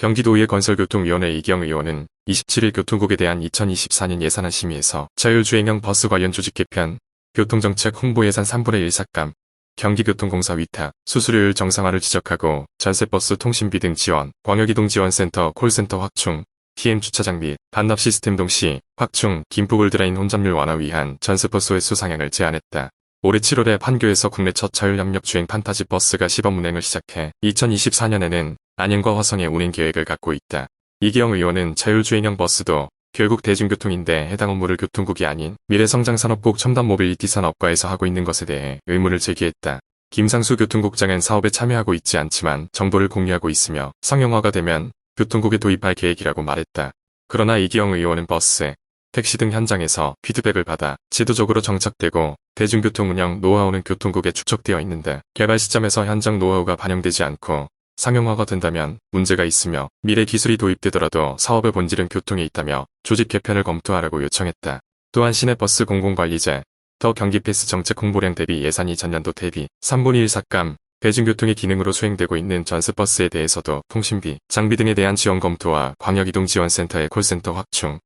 경기도의 건설교통위원회 이경 의원은 27일 교통국에 대한 2024년 예산안 심의에서 자율주행형 버스 관련 조직 개편, 교통정책 홍보 예산 3분의 1 삭감, 경기교통공사 위탁, 수수료율 정상화를 지적하고 전세버스 통신비 등 지원, 광역이동지원센터 콜센터 확충, PM 주차장 및 반납 시스템 동시 확충, 김포골드라인 혼잡률 완화 위한 전세버스 횟수 상향을 제안했다. 올해 7월에 판교에서 국내 첫 자율협력 주행 판타지 버스가 시범 운행을 시작해 2024년에는 안양과 화성에 운행 계획을 갖고 있다. 이기영 의원은 자율주행형 버스도 결국 대중교통인데 해당 업무를 교통국이 아닌 미래성장산업국 첨단 모빌리티 산업과에서 하고 있는 것에 대해 의문을 제기했다. 김상수 교통국장은 사업에 참여하고 있지 않지만 정보를 공유하고 있으며 상용화가 되면 교통국에 도입할 계획이라고 말했다. 그러나 이기영 의원은 버스, 택시 등 현장에서 피드백을 받아 지도적으로 정착되고 대중교통 운영 노하우는 교통국에 축적되어 있는데 개발 시점에서 현장 노하우가 반영되지 않고 상용화가 된다면 문제가 있으며 미래 기술이 도입되더라도 사업의 본질은 교통에 있다며 조직 개편을 검토하라고 요청했다. 또한 시내버스 공공관리제, 더 경기 패스 정책 홍보량 대비 예산이 전년도 대비 3분의 1 삭감, 대중교통의 기능으로 수행되고 있는 전세버스에 대해서도 통신비, 장비 등에 대한 지원 검토와 광역이동지원센터의 콜센터 확충,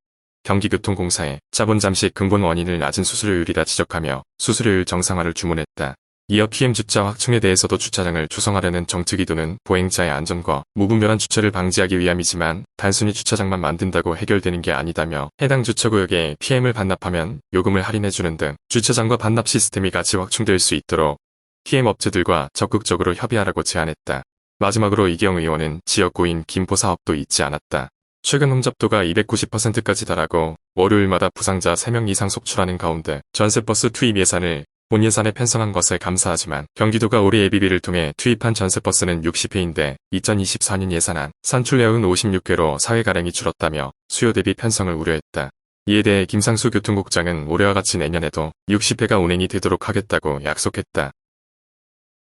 경기교통공사에 자본 잠식 근본 원인을 낮은 수수료율이라 지적하며 수수료율 정상화를 주문했다. 이어 PM 주차 확충에 대해서도 주차장을 조성하려는 정특 의도는 보행자의 안전과 무분별한 주차를 방지하기 위함이지만 단순히 주차장만 만든다고 해결되는 게 아니다며 해당 주차구역에 PM을 반납하면 요금을 할인해주는 등 주차장과 반납 시스템이 같이 확충될 수 있도록 PM 업체들과 적극적으로 협의하라고 제안했다. 마지막으로 이경 의원은 지역구인 김포 사업도 잊지 않았다. 최근 혼잡도가 290%까지 달하고 월요일마다 부상자 3명 이상 속출하는 가운데 전세버스 투입 예산을 본 예산에 편성한 것에 감사하지만 경기도가 올해 예비비를 통해 투입한 전세버스는 60회인데 2024년 예산안 산출량은 56회로 사회 가량이 줄었다며 수요 대비 편성을 우려했다. 이에 대해 김상수 교통국장은 올해와 같이 내년에도 60회가 운행이 되도록 하겠다고 약속했다.